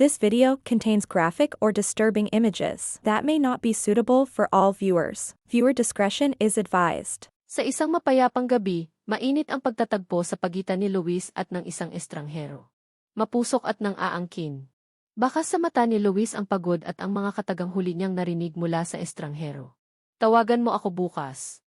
This video contains graphic or disturbing images that may not be suitable for all viewers. Viewer discretion is advised. Sa isang mapayapang gabi, mainit ang pagtatagpo sa pagitan ni Luis at ng isang estranghero. Mapusok at nang aangkin. Baka sa mata ni Luis ang pagod at ang mga katagang huli niyang narinig mula sa estranghero. Tawagan mo ako bukas.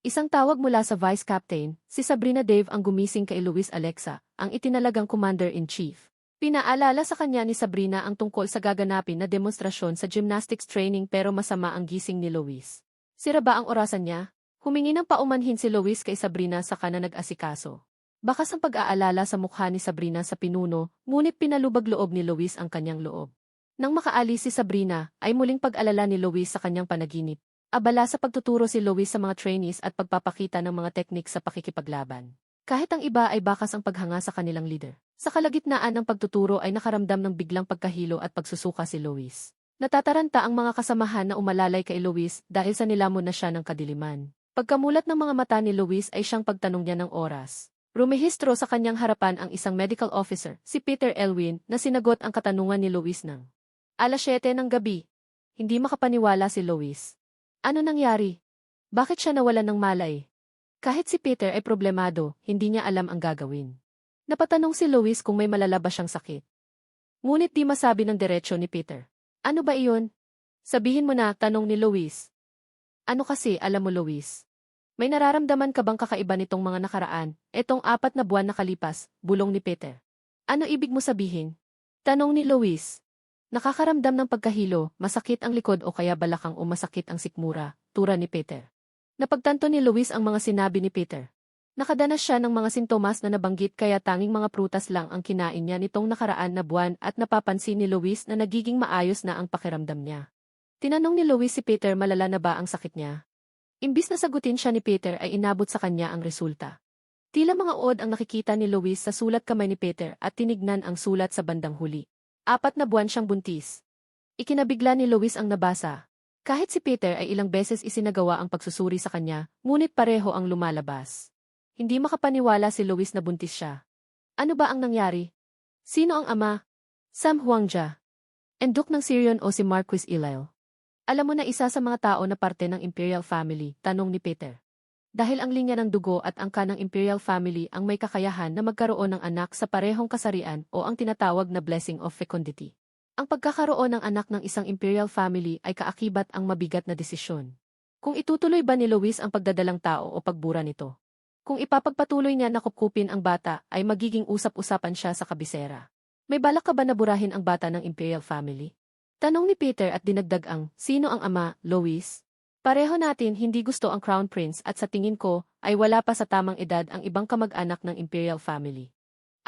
Isang tawag mula sa Vice Captain, si Sabrina Dave ang gumising kay Luis Alexa, ang itinalagang Commander-in-Chief. Pinaalala sa kanya ni Sabrina ang tungkol sa gaganapin na demonstrasyon sa gymnastics training pero masama ang gising ni Luis. Sira ba ang orasan niya? Humingi ng paumanhin si Luis kay Sabrina sa na nag-asikaso. Bakas ang pag-aalala sa mukha ni Sabrina sa pinuno, ngunit pinalubag loob ni Luis ang kanyang loob. Nang makaalis si Sabrina, ay muling pag-alala ni Luis sa kanyang panaginip. Abala sa pagtuturo si Luis sa mga trainees at pagpapakita ng mga teknik sa pakikipaglaban. Kahit ang iba ay bakas ang paghanga sa kanilang leader. Sa kalagitnaan ng pagtuturo ay nakaramdam ng biglang pagkahilo at pagsusuka si Luis. Natataranta ang mga kasamahan na umalalay kay Luis dahil sa nilamon na siya ng kadiliman. Pagkamulat ng mga mata ni Luis ay siyang pagtanong niya ng oras. Rumehistro sa kanyang harapan ang isang medical officer, si Peter Elwin, na sinagot ang katanungan ni Luis ng alas 7 ng gabi. Hindi makapaniwala si Luis. Ano nangyari? Bakit siya nawalan ng malay? Kahit si Peter ay problemado, hindi niya alam ang gagawin. Napatanong si Louis kung may malalaba siyang sakit. Ngunit di masabi ng diretsyo ni Peter. Ano ba iyon? Sabihin mo na, tanong ni Louis. Ano kasi, alam mo Louis? May nararamdaman ka bang kakaiba nitong mga nakaraan, etong apat na buwan nakalipas, bulong ni Peter. Ano ibig mo sabihin? Tanong ni Louis. Nakakaramdam ng pagkahilo, masakit ang likod o kaya balakang o masakit ang sikmura, tura ni Peter. Napagtanto ni Luis ang mga sinabi ni Peter. Nakadanas siya ng mga sintomas na nabanggit kaya tanging mga prutas lang ang kinain niya nitong nakaraan na buwan at napapansin ni Luis na nagiging maayos na ang pakiramdam niya. Tinanong ni Luis si Peter malala na ba ang sakit niya. Imbis na sagutin siya ni Peter ay inabot sa kanya ang resulta. Tila mga ood ang nakikita ni Luis sa sulat kamay ni Peter at tinignan ang sulat sa bandang huli. Apat na buwan siyang buntis. Ikinabigla ni Luis ang nabasa, kahit si Peter ay ilang beses isinagawa ang pagsusuri sa kanya, ngunit pareho ang lumalabas. Hindi makapaniwala si Luis na buntis siya. Ano ba ang nangyari? Sino ang ama? Sam Huangjia. Enduk ng Sirion o si Marquis Ilail. Alam mo na isa sa mga tao na parte ng Imperial Family, tanong ni Peter. Dahil ang linya ng dugo at angka ng Imperial Family ang may kakayahan na magkaroon ng anak sa parehong kasarian o ang tinatawag na blessing of fecundity. Ang pagkakaroon ng anak ng isang imperial family ay kaakibat ang mabigat na desisyon. Kung itutuloy ba ni Luis ang pagdadalang tao o pagbura nito? Kung ipapagpatuloy niya na kupkupin ang bata, ay magiging usap-usapan siya sa kabisera. May balak ka ba na burahin ang bata ng imperial family? Tanong ni Peter at dinagdag ang, sino ang ama, Luis? Pareho natin hindi gusto ang Crown Prince at sa tingin ko, ay wala pa sa tamang edad ang ibang kamag-anak ng imperial family.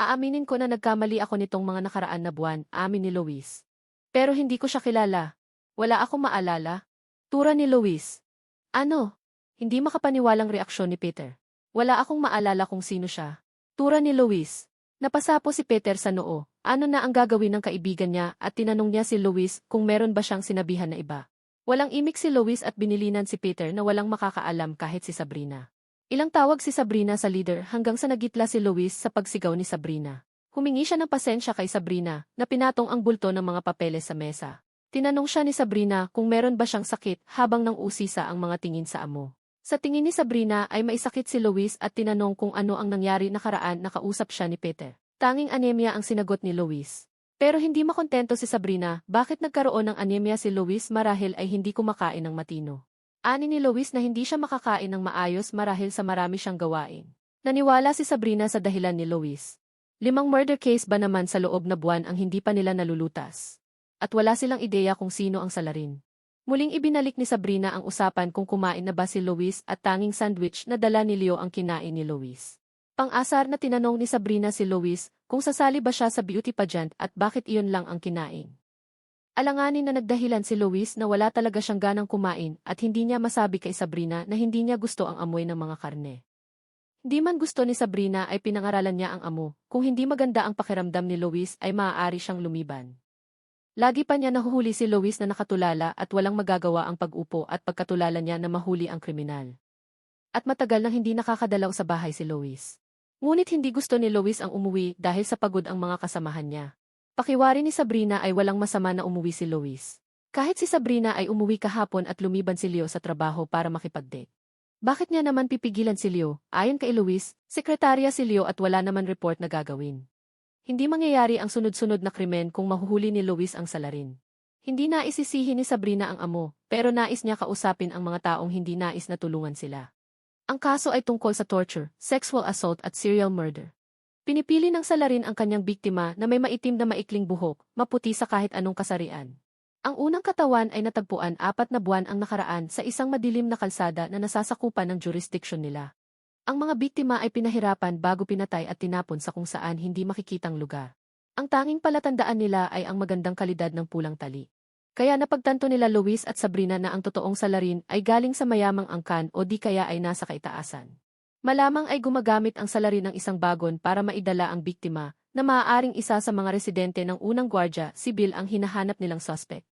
Aaminin ko na nagkamali ako nitong mga nakaraan na buwan, amin ni Luis. Pero hindi ko siya kilala. Wala akong maalala. Tura ni Luis. Ano? Hindi makapaniwalang reaksyon ni Peter. Wala akong maalala kung sino siya. Tura ni Luis. Napasapo si Peter sa noo. Ano na ang gagawin ng kaibigan niya at tinanong niya si Luis kung meron ba siyang sinabihan na iba. Walang imik si Luis at binilinan si Peter na walang makakaalam kahit si Sabrina. Ilang tawag si Sabrina sa leader hanggang sa nagitla si Luis sa pagsigaw ni Sabrina. Humingi siya ng pasensya kay Sabrina na pinatong ang bulto ng mga papeles sa mesa. Tinanong siya ni Sabrina kung meron ba siyang sakit habang nang usisa ang mga tingin sa amo. Sa tingin ni Sabrina ay maisakit si Luis at tinanong kung ano ang nangyari nakaraan nakausap siya ni Peter. Tanging anemia ang sinagot ni Luis. Pero hindi makontento si Sabrina bakit nagkaroon ng anemia si Luis marahil ay hindi kumakain ng matino. Ani ni Luis na hindi siya makakain ng maayos marahil sa marami siyang gawain. Naniwala si Sabrina sa dahilan ni Luis. Limang murder case ba naman sa loob na buwan ang hindi pa nila nalulutas? At wala silang ideya kung sino ang salarin. Muling ibinalik ni Sabrina ang usapan kung kumain na ba si Luis at tanging sandwich na dala ni Leo ang kinain ni Luis. Pang-asar na tinanong ni Sabrina si Luis kung sasali ba siya sa beauty pageant at bakit iyon lang ang kinain. Alanganin na nagdahilan si Luis na wala talaga siyang ganang kumain at hindi niya masabi kay Sabrina na hindi niya gusto ang amoy ng mga karne. Hindi man gusto ni Sabrina ay pinangaralan niya ang amo, kung hindi maganda ang pakiramdam ni Luis ay maaari siyang lumiban. Lagi pa niya nahuhuli si Lois na nakatulala at walang magagawa ang pag-upo at pagkatulala niya na mahuli ang kriminal. At matagal nang hindi nakakadalaw sa bahay si Lois. Ngunit hindi gusto ni Lois ang umuwi dahil sa pagod ang mga kasamahan niya. Pakiwari ni Sabrina ay walang masama na umuwi si Lois. Kahit si Sabrina ay umuwi kahapon at lumiban si Leo sa trabaho para makipag-date. Bakit niya naman pipigilan si Leo? Ayon kay Luis, sekretarya si Leo at wala naman report na gagawin. Hindi mangyayari ang sunod-sunod na krimen kung mahuhuli ni Luis ang salarin. Hindi nais isisihin ni Sabrina ang amo, pero nais niya kausapin ang mga taong hindi nais na tulungan sila. Ang kaso ay tungkol sa torture, sexual assault at serial murder. Pinipili ng salarin ang kanyang biktima na may maitim na maikling buhok, maputi sa kahit anong kasarian. Ang unang katawan ay natagpuan apat na buwan ang nakaraan sa isang madilim na kalsada na nasasakupan ng jurisdiction nila. Ang mga biktima ay pinahirapan bago pinatay at tinapon sa kung saan hindi makikitang lugar. Ang tanging palatandaan nila ay ang magandang kalidad ng pulang tali. Kaya napagtanto nila Luis at Sabrina na ang totoong salarin ay galing sa mayamang angkan o di kaya ay nasa kaitaasan. Malamang ay gumagamit ang salarin ng isang bagon para maidala ang biktima, na maaaring isa sa mga residente ng unang gwardya, si Bill ang hinahanap nilang suspect.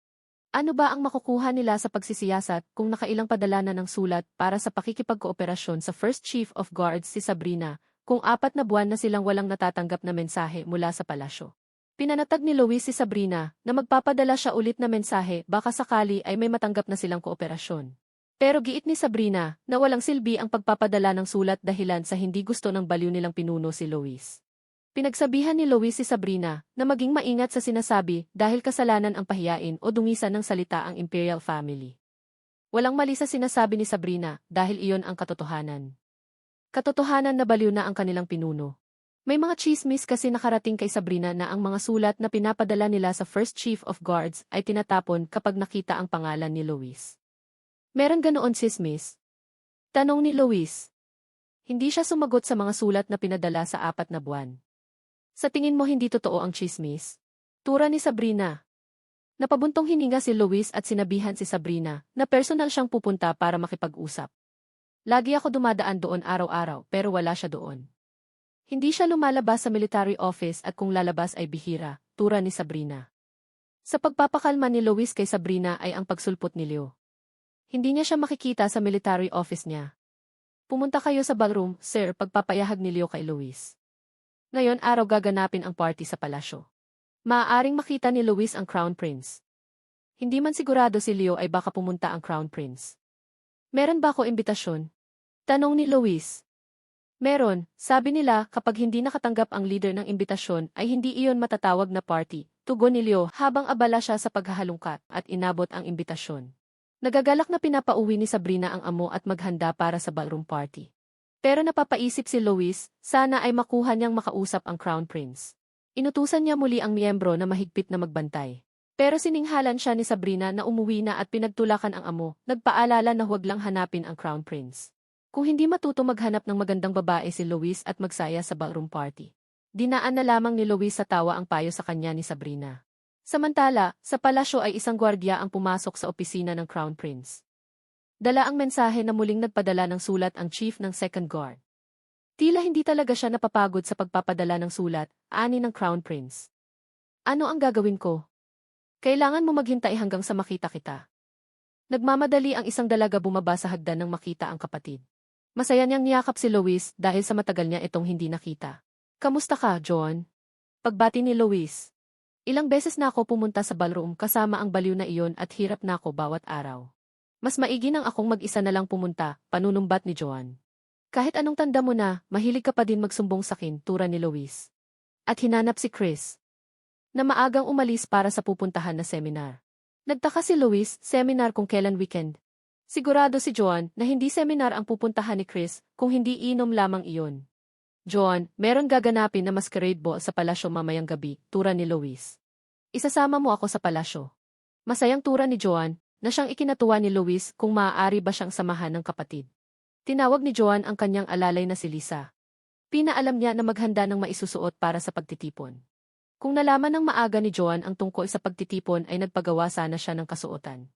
Ano ba ang makukuha nila sa pagsisiyasat kung nakailang padala na ng sulat para sa pakikipagkooperasyon sa First Chief of Guards si Sabrina, kung apat na buwan na silang walang natatanggap na mensahe mula sa palasyo? Pinanatag ni Luis si Sabrina na magpapadala siya ulit na mensahe baka sakali ay may matanggap na silang kooperasyon. Pero giit ni Sabrina na walang silbi ang pagpapadala ng sulat dahilan sa hindi gusto ng baliw nilang pinuno si Luis. Pinagsabihan ni Lois si Sabrina na maging maingat sa sinasabi dahil kasalanan ang pahiyain o dungisan ng salita ang imperial family. Walang mali sa sinasabi ni Sabrina dahil iyon ang katotohanan. Katotohanan na baliw na ang kanilang pinuno. May mga chismis kasi nakarating kay Sabrina na ang mga sulat na pinapadala nila sa First Chief of Guards ay tinatapon kapag nakita ang pangalan ni Lois. Meron ganoon chismis? Tanong ni Lois. Hindi siya sumagot sa mga sulat na pinadala sa apat na buwan. Sa tingin mo hindi totoo ang chismis? Tura ni Sabrina. Napabuntong hininga si Luis at sinabihan si Sabrina na personal siyang pupunta para makipag-usap. Lagi ako dumadaan doon araw-araw pero wala siya doon. Hindi siya lumalabas sa military office at kung lalabas ay bihira, tura ni Sabrina. Sa pagpapakalma ni Luis kay Sabrina ay ang pagsulpot ni Leo. Hindi niya siya makikita sa military office niya. Pumunta kayo sa ballroom, sir, pagpapayahag ni Leo kay Luis. Ngayon araw gaganapin ang party sa palasyo. Maaaring makita ni Luis ang Crown Prince. Hindi man sigurado si Leo ay baka pumunta ang Crown Prince. Meron ba ako imbitasyon? Tanong ni Luis. Meron, sabi nila kapag hindi nakatanggap ang leader ng imbitasyon ay hindi iyon matatawag na party, tugon ni Leo habang abala siya sa paghahalungkat at inabot ang imbitasyon. Nagagalak na pinapauwi ni Sabrina ang amo at maghanda para sa ballroom party. Pero napapaisip si Lois, sana ay makuha niyang makausap ang Crown Prince. Inutusan niya muli ang miyembro na mahigpit na magbantay. Pero sininghalan siya ni Sabrina na umuwi na at pinagtulakan ang amo, nagpaalala na huwag lang hanapin ang Crown Prince. Kung hindi matuto maghanap ng magandang babae si Lois at magsaya sa ballroom party. Dinaan na lamang ni Lois sa tawa ang payo sa kanya ni Sabrina. Samantala, sa palasyo ay isang gwardya ang pumasok sa opisina ng Crown Prince. Dala ang mensahe na muling nagpadala ng sulat ang chief ng Second Guard. Tila hindi talaga siya napapagod sa pagpapadala ng sulat, ani ng Crown Prince. Ano ang gagawin ko? Kailangan mo maghintay hanggang sa makita kita. Nagmamadali ang isang dalaga bumaba sa hagdan nang makita ang kapatid. Masaya niyang niyakap si Lois dahil sa matagal niya itong hindi nakita. Kamusta ka, John? Pagbati ni Lois. Ilang beses na ako pumunta sa ballroom kasama ang baliw na iyon at hirap na ako bawat araw. Mas maigi nang akong mag-isa na lang pumunta, panunumbat ni Joan. Kahit anong tanda mo na, mahilig ka pa din magsumbong sakin, tura ni Luis. At hinanap si Chris. Na maagang umalis para sa pupuntahan na seminar. Nagtaka si Luis, seminar kung kailan weekend. Sigurado si Joan na hindi seminar ang pupuntahan ni Chris kung hindi inom lamang iyon. Joan, meron gaganapin na masquerade ball sa palasyo mamayang gabi, tura ni Luis. Isasama mo ako sa palasyo. Masayang tura ni Joan, na siyang ikinatuwa ni Luis kung maaari ba siyang samahan ng kapatid. Tinawag ni Joan ang kanyang alalay na si Lisa. Pinaalam niya na maghanda ng maisusuot para sa pagtitipon. Kung nalaman ng maaga ni Joan ang tungkol sa pagtitipon ay nagpagawa sana siya ng kasuotan.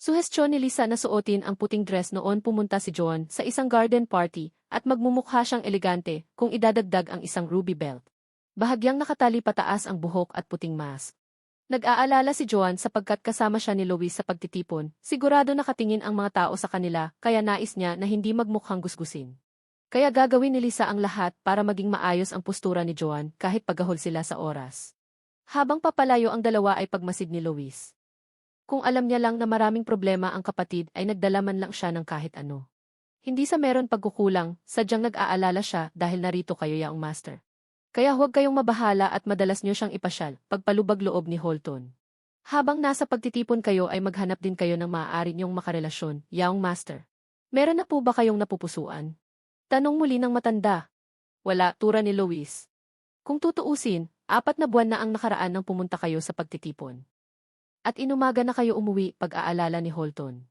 Suhestyon ni Lisa na suotin ang puting dress noon pumunta si Joan sa isang garden party at magmumukha siyang elegante kung idadagdag ang isang ruby belt. Bahagyang nakatali pataas ang buhok at puting mask. Nag-aalala si Joan sapagkat kasama siya ni Louis sa pagtitipon, sigurado nakatingin ang mga tao sa kanila kaya nais niya na hindi magmukhang gusgusin. Kaya gagawin ni Lisa ang lahat para maging maayos ang postura ni Joan kahit pagahol sila sa oras. Habang papalayo ang dalawa ay pagmasid ni Louis. Kung alam niya lang na maraming problema ang kapatid ay nagdala man lang siya ng kahit ano. Hindi sa meron pagkukulang, sadyang nag-aalala siya dahil narito kayo yaong master. Kaya huwag kayong mabahala at madalas niyo siyang ipasyal, pagpalubag loob ni Holton. Habang nasa pagtitipon kayo ay maghanap din kayo ng maaari niyong makarelasyon, yaong master. Meron na po ba kayong napupusuan? Tanong muli ng matanda. Wala, tura ni Louis. Kung tutuusin, apat na buwan na ang nakaraan nang pumunta kayo sa pagtitipon. At inumaga na kayo umuwi pag-aalala ni Holton.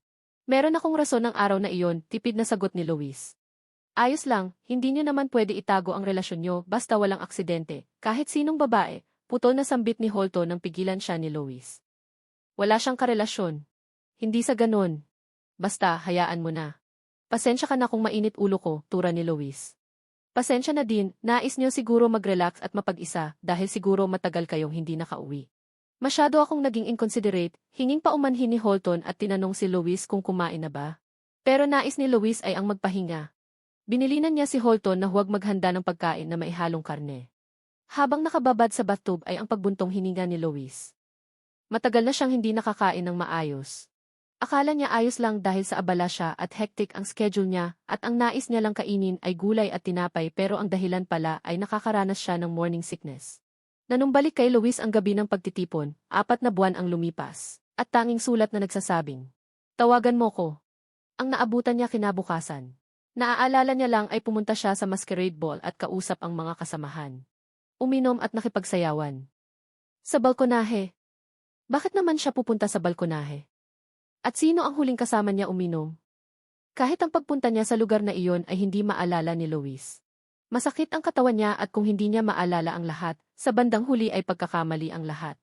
Meron akong rason ng araw na iyon, tipid na sagot ni Louis. Ayos lang, hindi niyo naman pwede itago ang relasyon niyo basta walang aksidente. Kahit sinong babae, putol na sambit ni Holton nang pigilan siya ni Louis. Wala siyang karelasyon. Hindi sa ganon. Basta, hayaan mo na. Pasensya ka na kung mainit ulo ko, tura ni Louis. Pasensya na din, nais niyo siguro mag-relax at mapag-isa dahil siguro matagal kayong hindi nakauwi. Masyado akong naging inconsiderate, hinging pa umanhin ni Holton at tinanong si Louis kung kumain na ba. Pero nais ni Louis ay ang magpahinga. Binilinan niya si Holton na huwag maghanda ng pagkain na maihalong karne. Habang nakababad sa bathtub ay ang pagbuntong hininga ni Louis. Matagal na siyang hindi nakakain ng maayos. Akala niya ayos lang dahil sa abala siya at hectic ang schedule niya at ang nais niya lang kainin ay gulay at tinapay pero ang dahilan pala ay nakakaranas siya ng morning sickness. Nanumbalik kay Louis ang gabi ng pagtitipon, apat na buwan ang lumipas, at tanging sulat na nagsasabing, Tawagan mo ko. Ang naabutan niya kinabukasan. Naaalala niya lang ay pumunta siya sa masquerade ball at kausap ang mga kasamahan. Uminom at nakipagsayawan. Sa balkonahe. Bakit naman siya pupunta sa balkonahe? At sino ang huling kasama niya uminom? Kahit ang pagpunta niya sa lugar na iyon ay hindi maalala ni Louis. Masakit ang katawan niya at kung hindi niya maalala ang lahat, sa bandang huli ay pagkakamali ang lahat.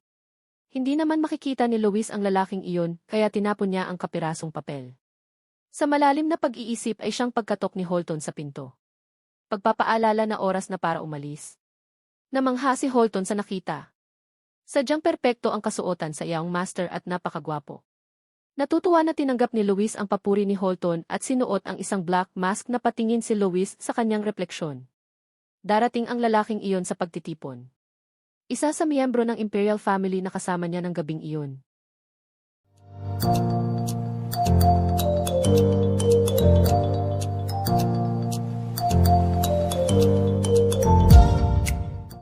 Hindi naman makikita ni Louis ang lalaking iyon, kaya tinapon niya ang kapirasong papel. Sa malalim na pag-iisip ay siyang pagkatok ni Holton sa pinto. Pagpapaalala na oras na para umalis. Namangha si Holton sa nakita. Sadyang perpekto ang kasuotan sa iyang master at napakagwapo. Natutuwa na tinanggap ni Louis ang papuri ni Holton at sinuot ang isang black mask na patingin si Louis sa kanyang refleksyon darating ang lalaking iyon sa pagtitipon. Isa sa miyembro ng Imperial Family na kasama niya ng gabing iyon. Thank you.